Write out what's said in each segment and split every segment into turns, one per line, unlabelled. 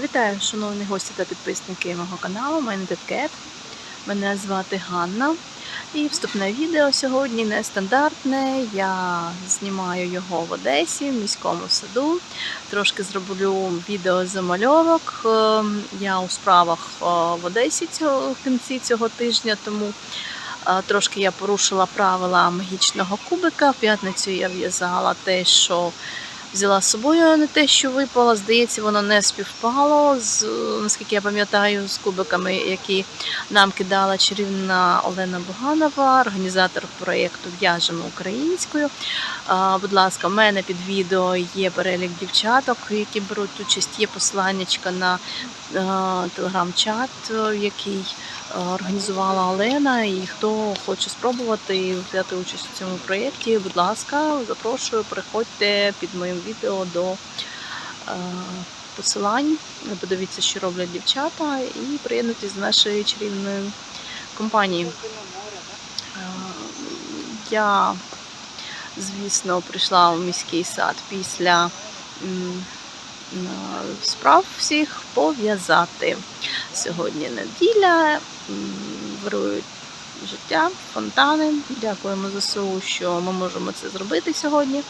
Вітаю, шановні гості та підписники мого каналу. Мене Кет. Мене звати Ганна. І вступне відео сьогодні нестандартне. Я знімаю його в Одесі, в міському саду. Трошки зроблю відео замальовок. Е, Я у справах е, в Одесі цього, в кінці цього тижня, тому е, трошки я порушила правила магічного кубика. В п'ятницю я в'язала те, що взяла з собою, не те, що випало. Здається, воно не співпало з наскільки я пам'ятаю, з кубиками, які нам кидала чарівна Олена Буганова, організатор проєкту В'яжемо українською. Будь ласка, в мене під відео є перелік дівчаток, які беруть участь. Є посланнячка на телеграм-чат, е, який організувала Олена. І хто хоче спробувати взяти участь у цьому проєкті, будь ласка, запрошую, приходьте під моїм відео до е, посилань. Подивіться, що роблять дівчата, і приєднуйтесь до нашої чарівної компанії. Е, Я, звісно, прийшла в міський сад після справ всіх пов'язати. Сьогодні неділя, вирують життя, фонтани. Дякуємо ЗСУ, що ми можемо це зробити сьогодні.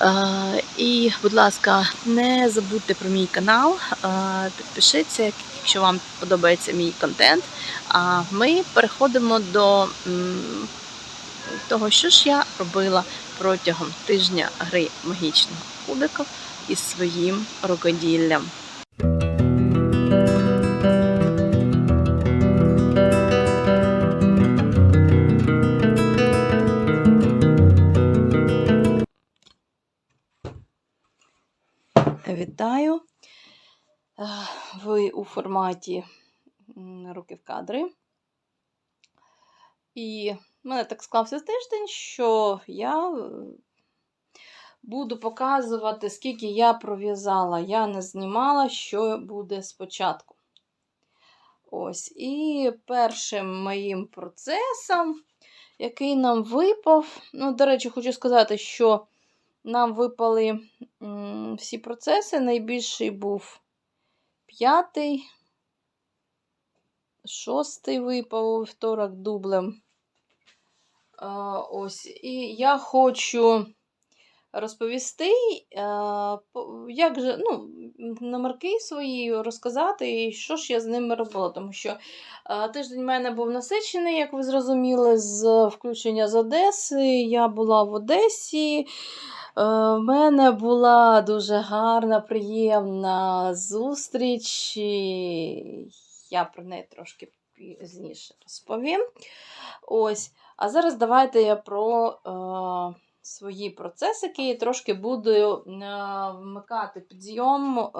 Е, І, будь ласка, не забудьте про мій канал, е, підпишіться, якщо вам подобається мій контент. А ми переходимо до того, що ж я робила протягом тижня гри магічного кубика із своїм рукоділлям. Вітаю! Е, Ви у форматі руки в кадри. І в мене так склався тиждень, що я е, буду показувати, скільки я пров'язала. Я не знімала, що буде спочатку. Ось. І першим моїм процесом, який нам випав, ну, до речі, хочу сказати, що нам випали всі процеси. Найбільший був п'ятий, шостий випав у вівторок дублем. Ось. І я хочу розповісти, як же, ну, номерки свої розказати, і що ж я з ними робила. Тому що тиждень в мене був насичений, як ви зрозуміли, з включення з Одеси. Я була в Одесі. Е, В мене була дуже гарна, приємна зустріч. і Я про неї трошки пізніше розповім. Ось. А зараз давайте я про е, свої процесики трошки буду е, вмикати підйом е,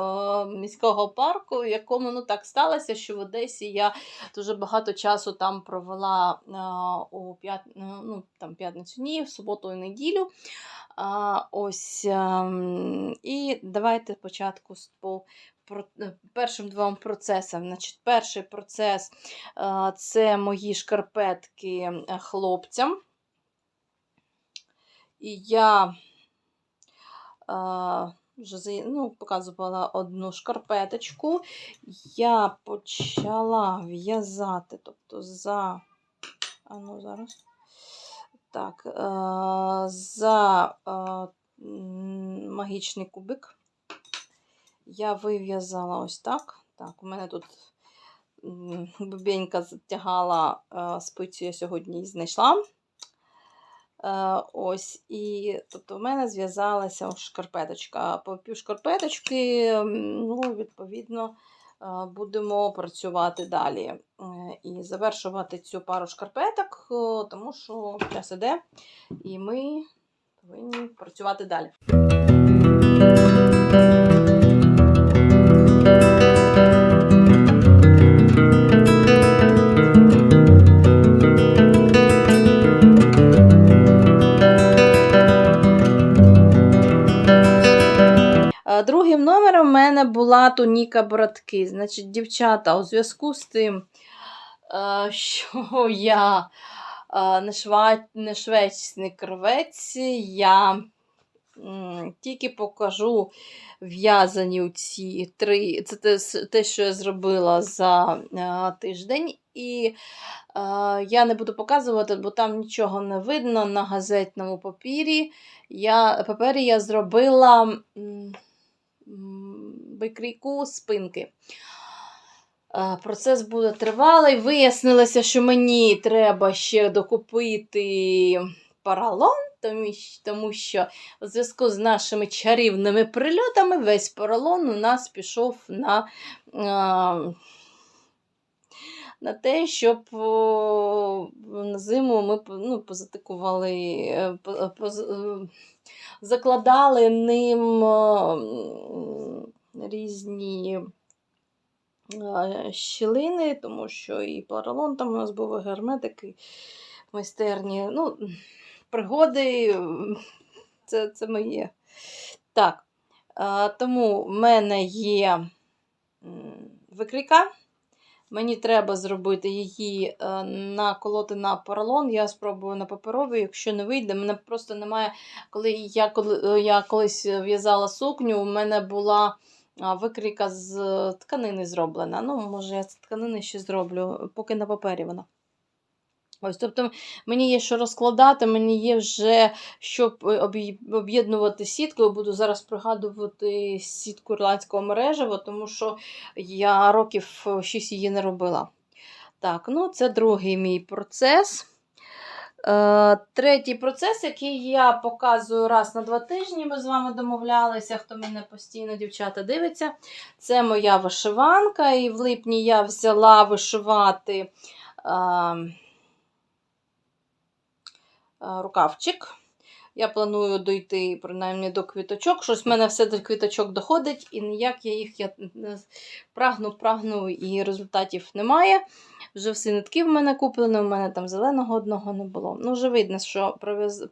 міського парку, в якому ну, так сталося, що в Одесі я дуже багато часу там провела е, у ну, п'ятницю дні, в суботу і неділю. А, ось, ем, і давайте спочатку з по е, першим двом процесам. Значить, перший процес е, це мої шкарпетки е, хлопцям. І я вже ну, показувала одну шкарпеточку. Я почала в'язати, тобто за. А ну, зараз. Так, е, за е, магічний кубик я вив'язала ось так. Так, у мене тут бубенька затягала е, спицю, я сьогодні її знайшла. Ось, і тобто в мене зв'язалася шкарпеточка. По пів шкарпеточки, ну, відповідно, будемо працювати далі. Е, І завершувати цю пару шкарпеток, е, тому що час іде, і ми повинні працювати далі. Другим номером в мене була туніка братки. Значить, дівчата, у зв'язку з тим, е, що я е, не, шва... не швець, не кривець, я тільки покажу в'язані ці три. Це те, що я зробила за е, тиждень. І е, я не буду показувати, бо там нічого не видно на газетному папірі. Я, папері я зробила викрійку спинки. Процес буде тривалий. Вияснилося, що мені треба ще докупити поролон, тому, що у зв'язку з нашими чарівними прильотами весь поролон у нас пішов на, на те, щоб на зиму ми ну, позатикували, е, поз- закладали ним е, різні е, щілини, тому що і поролон там у нас був, і герметики в майстерні. Ну, пригоди це, це моє. Так, е, тому в мене є м, викрійка. Мені треба зробити її е, наколоти на поролон. Я спробую на паперовий, якщо не вийде, мене просто немає. Коли я, коли, е, я колись в'язала сукню, у мене була викрійка з е, тканини зроблена. Ну, може, я з тканини ще зроблю, поки на папері вона. Ось, тобто мені є що розкладати, мені є вже щоб е, об'єднувати сітку. Я буду зараз пригадувати сітку ірландського мережева, тому що я років 6 її не робила. Так, ну це другий мій процес. Е, третій процес, який я показую раз на два тижні, ми з вами домовлялися, хто мене постійно, дівчата, дивиться. Це моя вишиванка, і в липні я взяла вишивати. Е, е, рукавчик. Я планую дойти принаймні до квіточок. Щось в мене все до квіточок доходить, і ніяк я їх я прагну, прагну, і результатів немає. Вже всі нитки в мене куплені, в мене там зеленого одного не було. Ну, вже видно, що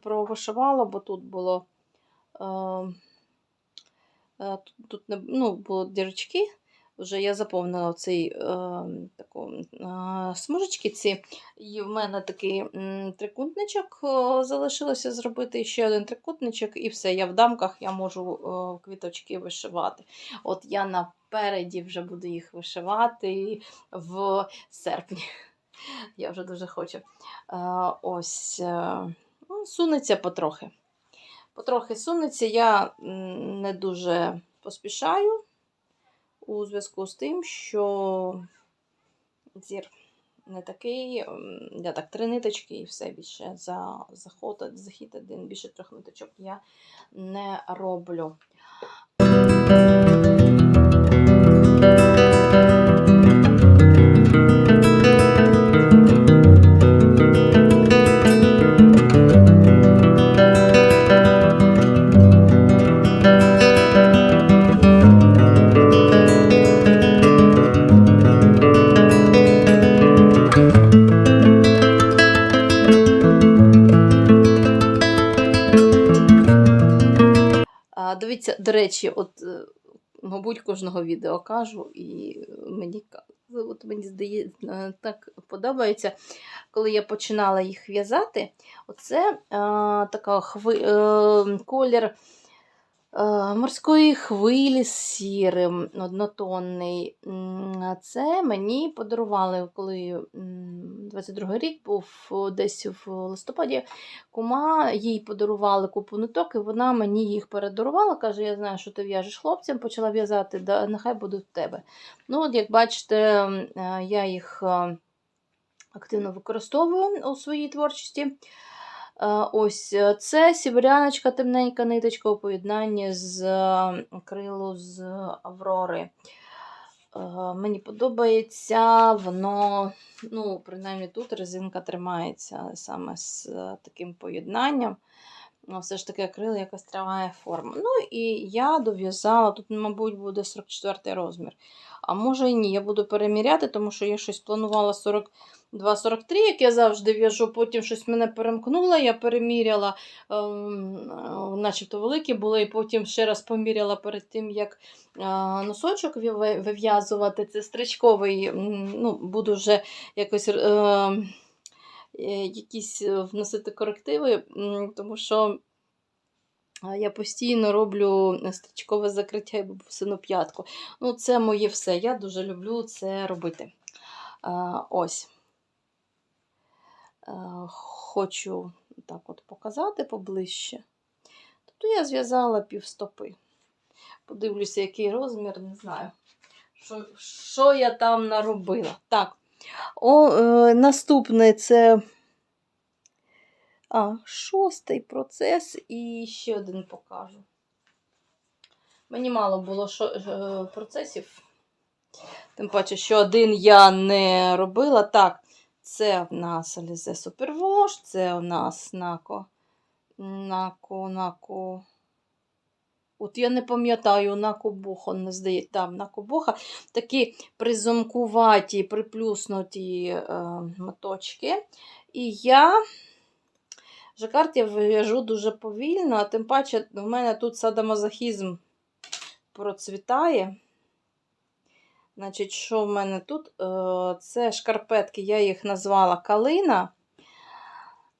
провишивала, бо тут було. Е, е, тут не, ну, було дірочки. Вже я заповнила цей е, таку, е, смужечки ці. І в мене такий трикутничок е, залишилося зробити. Ще один трикутничок, і все. Я в дамках я можу е, квіточки вишивати. От я напереді вже буду їх вишивати в серпні. Я вже дуже хочу. Ось ну, сунеться потрохи. Потрохи сунеться. Я не дуже поспішаю у зв'язку з тим, що зір не такий. Я так три ниточки і все більше за заход, захід один, більше трьох ниточок я не роблю. Дивіться, до речі, от, е, мабуть, кожного відео кажу, і мені, от мені здається, так подобається, коли я починала їх в'язати, оце е, така хви, е, колір е, морської хвилі з сірим, однотонний. Це мені подарували, коли м, 22 рік був десь в листопаді. Кума їй подарували купу ниток, і вона мені їх передарувала. Каже: Я знаю, що ти в'яжеш хлопцям, почала в'язати, да, нехай будуть в тебе. Ну, от, як бачите, е, я їх е, активно використовую у своїй творчості. Е, Ось е, це сібряночка, темненька ниточка у поєднанні з е, крилу з Аврори. Мені подобається, воно, ну, принаймні тут резинка тримається саме з таким поєднанням. Ну, все ж таки акрил якось триває форма. Ну і я дов'язала, тут, мабуть, буде 44 розмір. А може і ні, я буду переміряти, тому що я щось планувала 42-43, як я завжди в'яжу, потім щось мене перемкнуло, я переміряла, ем, е, начебто великі були, і потім ще раз поміряла перед тим, як е, носочок вив'язувати. Це стрічковий, ну, буду вже якось. Е, е, якісь е, вносити корективи, тому що Я постійно роблю стрічкове закриття і бабусину п'ятку. Ну, це моє все. Я дуже люблю це робити. Ось. Хочу так от показати поближче. Тобто я зв'язала півстопи. Подивлюся, який розмір, не знаю, що, що я там наробила. Так, О, е, наступне це а, шостий процес і ще один покажу. Мені мало було шо, е, процесів. Тим паче, що один я не робила. Так, це в нас Alize Superwash, це у нас Нако. Нако, Нако. От я не пам'ятаю, на Накобуха, не здається, там на Накобуха. Такі призумкуваті, приплюснуті е, моточки. І я жакард я в'яжу дуже повільно, а тим паче в мене тут садомазохізм процвітає. Значить, що в мене тут? Е, Це шкарпетки, я їх назвала калина.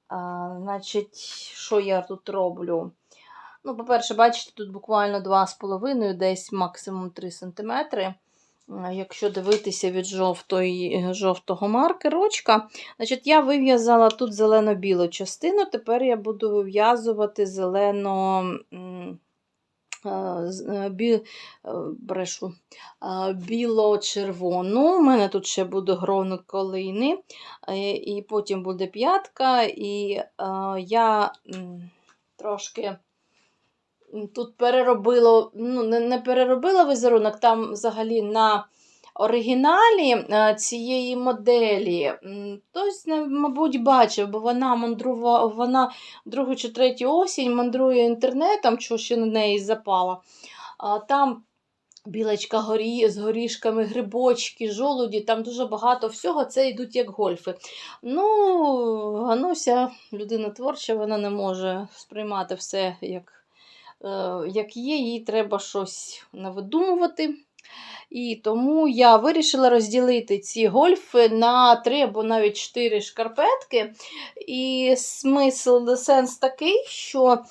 А, Значить, що я тут роблю? Ну, по-перше, бачите, тут буквально 2,5, десь максимум 3 см. Якщо дивитися від жовтої, жовтого маркерочка, значить, я вив'язала тут зелено-білу частину, тепер я буду вив'язувати зелено. е, е, е, е, біло-червону. У мене тут ще буде гронок колини, е, і потім буде п'ятка, і е, я трошки тут переробила, ну, не, не переробила візерунок, там взагалі на оригіналі е, цієї моделі. Хтось, мабуть, бачив, бо вона мандрува, вона другу чи третю осінь мандрує інтернетом, що ще на неї запала. А, Там білочка горі, з горішками, грибочки, жолуді, там дуже багато всього, це йдуть як гольфи. Ну, Гануся, людина творча, вона не може сприймати все як, як є, їй треба щось навидумувати. І тому я вирішила розділити ці гольфи на три або навіть чотири шкарпетки. І смисл, сенс такий, що е,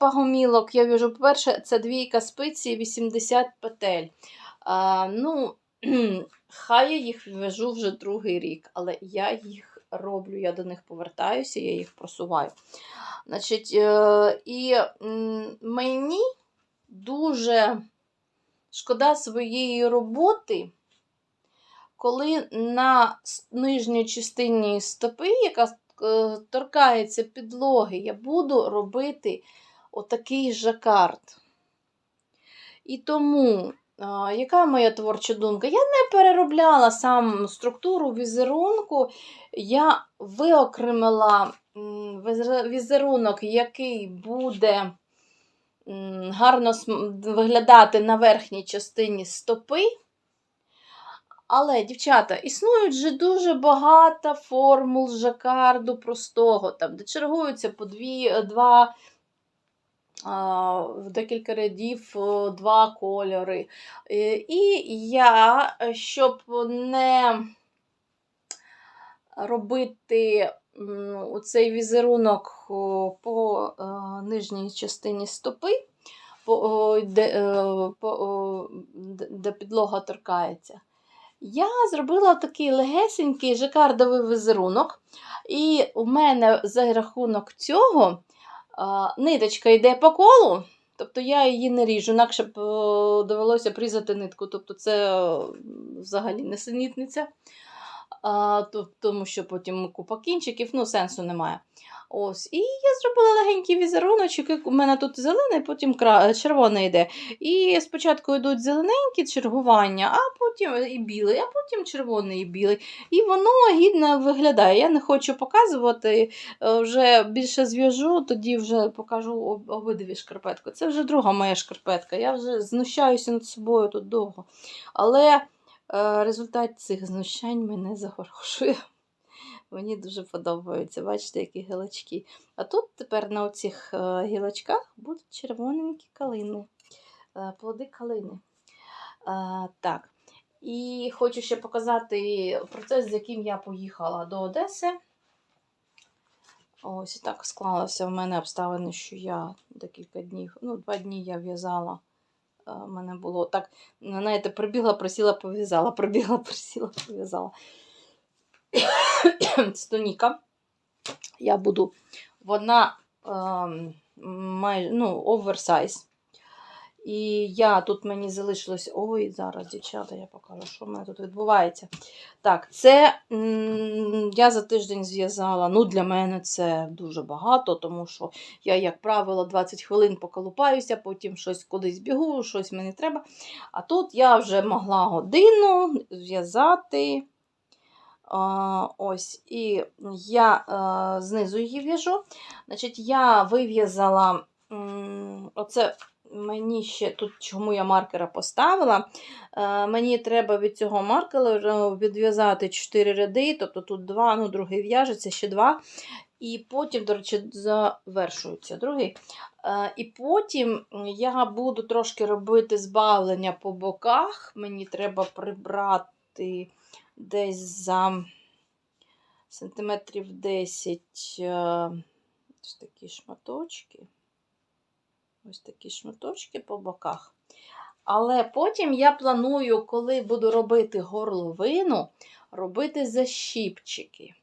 пагомілок я в'яжу, по-перше, це двійка спиці 80 петель. Е, ну, хай я їх в'яжу вже другий рік, але я їх роблю, я до них повертаюся, я їх просуваю. Значить, е, І мені дуже шкода своєї роботи, коли на нижній частині стопи, яка е, торкається підлоги, я буду робити отакий жакард. І тому, яка моя творча думка? Я не переробляла сам структуру візерунку, я виокремила візерунок, який буде гарно виглядати на верхній частині стопи. Але, дівчата, існують же дуже багато формул жакарду простого, там, де чергуються по дві, два, в декілька рядів два кольори. Е, І я, е, щоб не робити м, оцей візерунок по е, нижній частині стопи, де, е, по, де- підлога торкається, я зробила такий легесенький жакардовий візерунок. І у мене за рахунок цього ниточка йде по колу, тобто я її не ріжу, інакше б е, довелося прізати нитку. Тобто це е, взагалі не синітниця, а, то- тому що потім купа кінчиків, ну, сенсу немає. Ось. І я зробила легенький візеруночок, у мене тут зелений, потім кра... червоний йде. І спочатку йдуть зелененькі чергування, а потім і білий, а потім червоний і білий. І воно гідно виглядає. Я не хочу показувати, е, вже більше зв'яжу, тоді вже покажу обидві шкарпетки. Це вже друга моя шкарпетка. Я вже знущаюся над собою тут довго. Але е, результат цих знущань мене загорошує. Мені дуже подобається. Бачите, які гілочки. А тут тепер на оцих е, гілочках будуть червоненькі калини, е, плоди калини. Е, так. І хочу ще показати процес, з яким я поїхала до Одеси. Ось так склалося в мене обставини, що я декілька днів, ну, два дні я в'язала. У мене було так, знаєте, прибігла, просіла, пов'язала, прибігла, просіла, пов'язала. Стоніка. Я буду, вона е, майже, ну, оверсайз. І я тут мені залишилось. Ой, зараз, дівчата, я покажу, що в мене тут відбувається. Так, це я за тиждень зв'язала. Ну, для мене це дуже багато, тому що я, як правило, 20 хвилин поколупаюся, потім щось кудись бігу, щось мені треба. А тут я вже могла годину зв'язати. Ось, і я знизу її в'яжу. Значить, я вив'язала оце мені ще тут, чому я маркера поставила. Е, мені треба від цього маркера відв'язати 4 ряди, тобто тут 2, ну, другий в'яжеться, ще 2. І потім, до речі, завершується другий. Е, і потім я буду трошки робити збавлення по боках. Мені треба прибрати десь за сантиметрів 10 е, ось такі шматочки. Ось такі шматочки по боках. Але потім я планую, коли буду робити горловину, робити защіпчики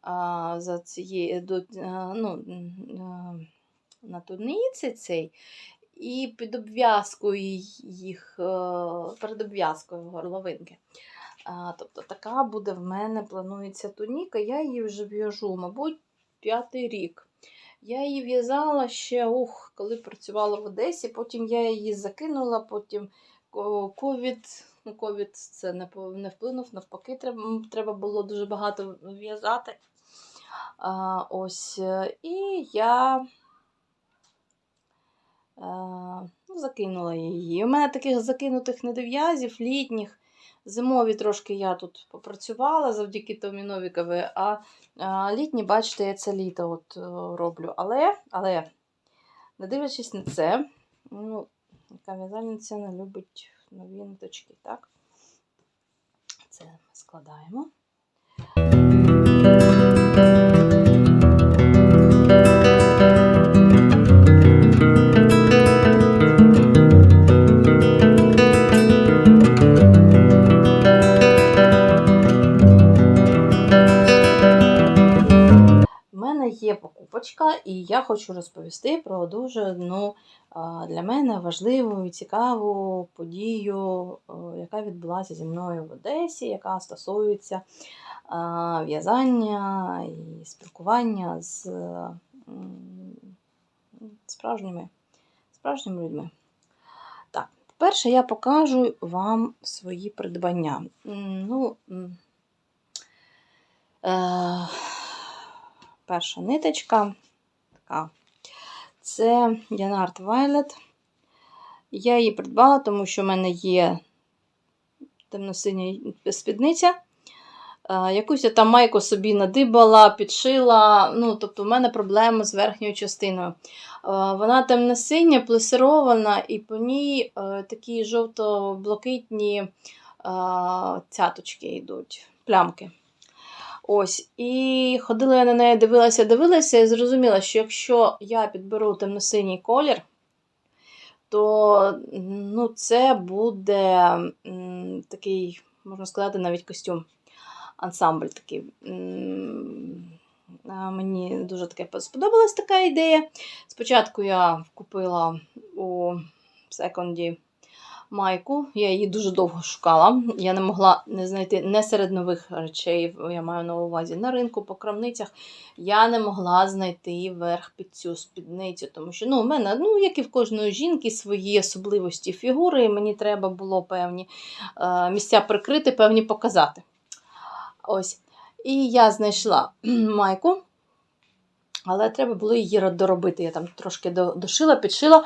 а, за цієї, до, ну, на туниці цей. І під обв'язкою їх, перед обв'язкою горловинки. Тобто така буде в мене планується туніка. Я її вже в'яжу, мабуть, п'ятий рік. Я її в'язала ще, ух, коли працювала в Одесі, потім я її закинула, потім ковід. Ну, ковід це не вплинув, навпаки, треба треба було дуже багато в'язати. А, Ось, І я а, ну, закинула її. У мене таких закинутих недов'язів, літніх. Зимові трошки я тут попрацювала завдяки Томі Новікові, а, а літні, бачите, я це літо от е, роблю. Але, але, не дивлячись на це, ну, яка в'язальниця не любить нові ниточки, так? Це ми складаємо. Є і я хочу розповісти про дуже одну для мене важливу і цікаву подію, яка відбулася зі мною в Одесі, яка стосується в'язання і спілкування з справжніми, справжніми людьми. Так, перше я покажу вам свої придбання. Ну, е, перша ниточка. Така. Це Янарт Violet. Я її придбала, тому що в мене є темно-синя спідниця. Е, Якусь я там майку собі надибала, підшила. Ну, тобто, в мене проблеми з верхньою частиною. Е, Вона темно-синя, плесирована, і по ній е, такі жовто-блакитні цяточки йдуть, плямки. Ось, І ходила я на неї, дивилася, дивилася, і зрозуміла, що якщо я підберу темно-синій колір, то ну, це буде такий, можна сказати, навіть костюм. Ансамбль такий. Мені дуже таке сподобалась така ідея. Спочатку я купила у секонді майку. Я її дуже довго шукала. Я не могла не знайти не серед нових речей, я маю на увазі на ринку, по крамницях. Я не могла знайти верх під цю спідницю, тому що ну, у мене, ну, як і в кожної жінки, свої особливості фігури, і мені треба було певні е, місця прикрити, певні показати. Ось. І я знайшла майку. Але треба було її доробити. Я там трошки дошила, підшила.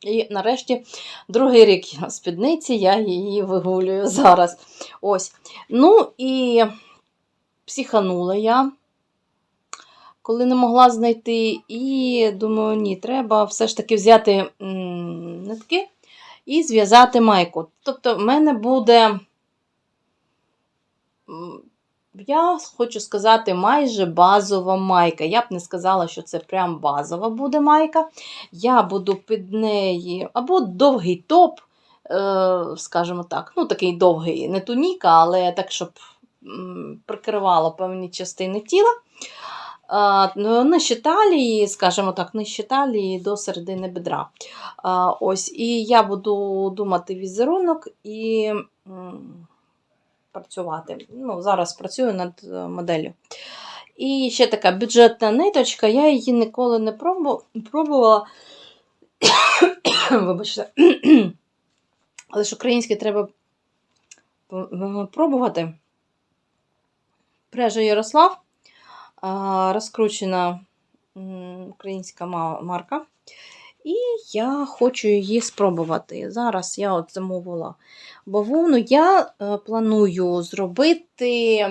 І нарешті другий рік спідниці, я її вигулюю зараз. Ось. Ну і психанула я, коли не могла знайти. І думаю, ні, треба все ж таки взяти нитки і зв'язати майку. Тобто, в мене буде я хочу сказати, майже базова майка. Я б не сказала, що це прям базова буде майка. Я буду під неї або довгий топ, е, скажімо так, ну такий довгий, не туніка, але так, щоб прикривало певні частини тіла. Ну, Нижче талії, скажімо так, нижче талії до середини бедра. Ось, І я буду думати візерунок і працювати. Ну, Зараз працюю над е, моделлю. І ще така бюджетна ниточка, я її ніколи не пробувала. Вибачте. Але ж українське треба пробувати. Прежа Ярослав, розкручена українська марка. І я хочу її спробувати. Зараз я от замовила бавовну. Я е, планую зробити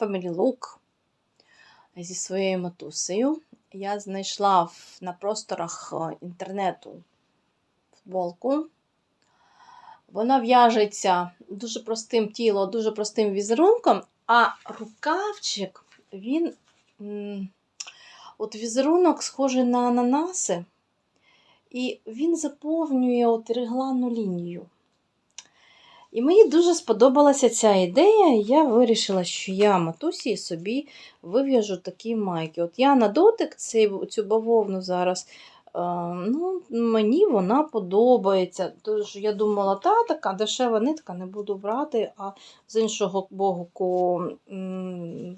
Family Look зі своєю матусею. Я знайшла на просторах е, інтернету футболку. Вона в'яжеться дуже простим тілом, дуже простим візерунком, а рукавчик, він. От візерунок схожий на ананаси, і він заповнює от регланну лінію. І мені дуже сподобалася ця ідея, і я вирішила, що я матусі собі вив'яжу такі майки. От я на дотик цю бавовну зараз, ну, мені вона подобається. Тож я думала, та така дешева нитка не буду брати, а з іншого боку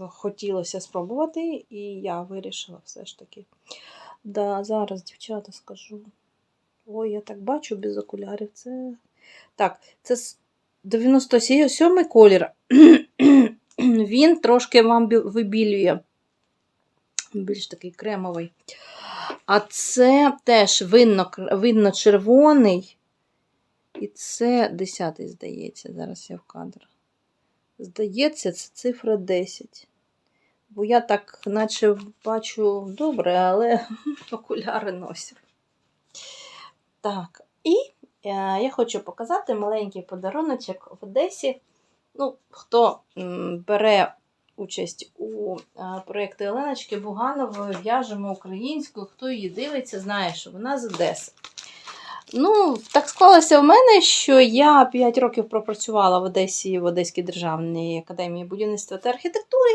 хотілося спробувати, і я вирішила все ж таки. Да, зараз, дівчата, скажу. Ой, я так бачу без окулярів. Це. Так, це 97 колір. Він трошки вам вибілює. Більш такий кремовий. А це теж винно, винно червоний. І це 10, здається. Зараз я в кадр. Здається, це цифра 10. Бо я так, наче бачу добре, але окуляри носю. Так, і е, я хочу показати маленький подаруночок в Одесі. Ну, хто бере участь у е, проєкті Оленочки Буганової, в'яжемо українською, хто її дивиться, знає, що вона з Одеси. Ну, так склалося в мене, що я 5 років пропрацювала в Одесі в Одеській державній академії будівництва та архітектури.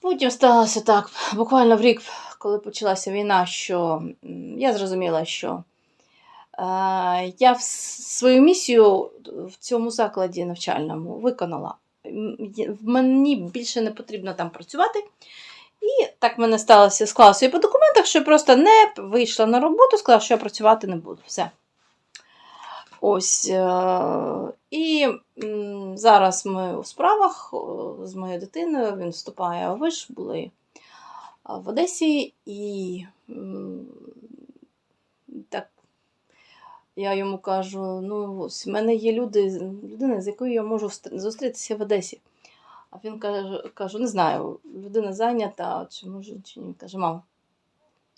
Потім сталося так, буквально в рік, коли почалася війна, що я зрозуміла, що е, я свою місію в цьому закладі навчальному виконала. В Мені більше не потрібно там працювати. І так в мене сталося, склалося і по документах, що я просто не вийшла на роботу, сказала, що я працювати не буду. Все. Ось. е, І зараз ми у справах з моєю дитиною, він вступає у виш, були в Одесі, і так я йому кажу: ну, ось в мене є люди, людина, з якою я можу зустрітися в Одесі. А він каже, кажу, не знаю, людина зайнята, чи може, чи ні. Каже, мама,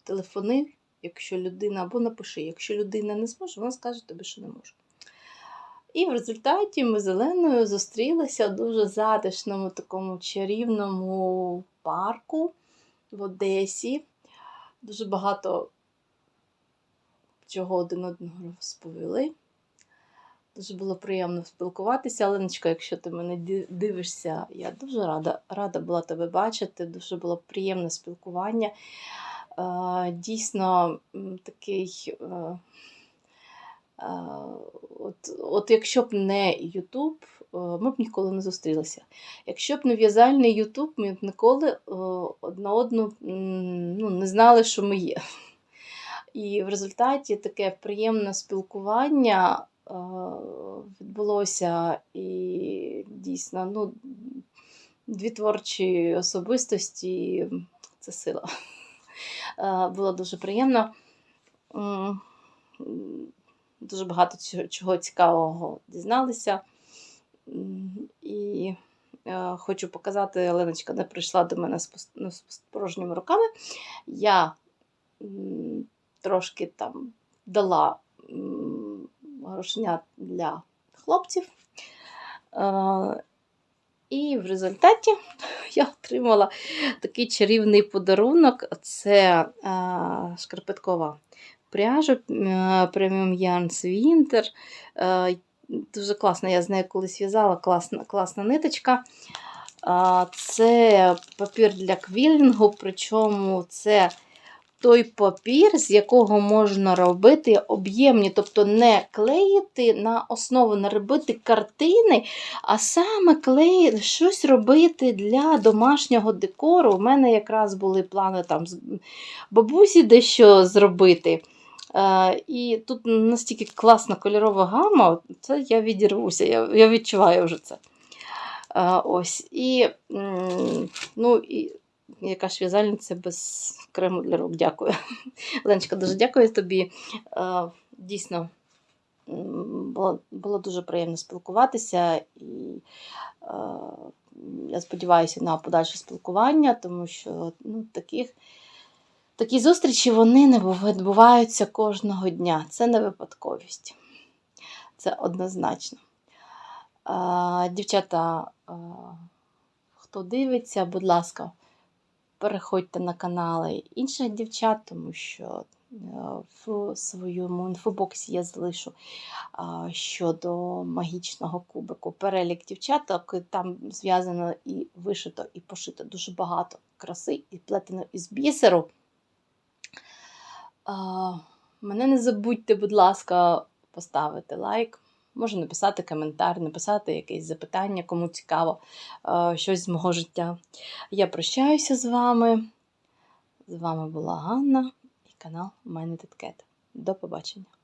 телефони, якщо людина, або напиши, якщо людина не зможе, вона скаже тобі, що не може. І в результаті ми з Оленою зустрілися в дуже затишному, такому чарівному парку в Одесі. Дуже багато чого один одного розповіли. Дуже було приємно спілкуватися. Оленочка, якщо ти мене дивишся, я дуже рада, рада була тебе бачити. Дуже було приємне спілкування. Е, Дійсно, такий. е, е, От, от якщо б не Ютуб, ми б ніколи не зустрілися. Якщо б не в'язальний Ютуб, ми б ніколи одна одну ну, не знали, що ми є. І в результаті таке приємне спілкування е, відбулося і дійсно ну, дві творчі особистості це сила. Е, Було дуже приємно. Дуже багато чого цікавого дізналися. І е, хочу показати, Оленочка не прийшла до мене з ну, порожніми руками. Я трошки там дала м, грошенят для хлопців. Е, І в результаті я отримала такий чарівний подарунок. Це шкарпеткова пряжа е, Premium Yarns Winter. Е, Дуже класно, я з нею колись в'язала, класна, класна ниточка. Це папір для квілінгу, причому це той папір, з якого можна робити об'ємні, тобто не клеїти на основу, не робити картини, а саме клеїти, щось робити для домашнього декору. У мене якраз були плани там з бабусі дещо зробити. Е, і тут настільки класна кольорова гама, це я відірвуся, я, відчуваю вже це. Е, ось. І, ну, і яка ж в'язальниця без крему для рук. Дякую. Леночка, дуже дякую тобі. Е, Дійсно, було, було дуже приємно спілкуватися. І е, я сподіваюся на подальше спілкування, тому що ну, таких. Такі зустрічі вони не відбуваються кожного дня. Це не випадковість. Це однозначно. Дівчата, хто дивиться, будь ласка, переходьте на канали інших дівчат, тому що е, в своєму інфобоксі я залишу щодо магічного кубику перелік дівчаток. Там зв'язано і вишито, і пошито дуже багато краси, і плетено із бісеру. Мене не забудьте, будь ласка, поставити лайк. Можна написати коментар, написати якесь запитання, кому цікаво щось з мого життя. Я прощаюся з вами. З вами була Ганна і канал Майнететкет. До побачення.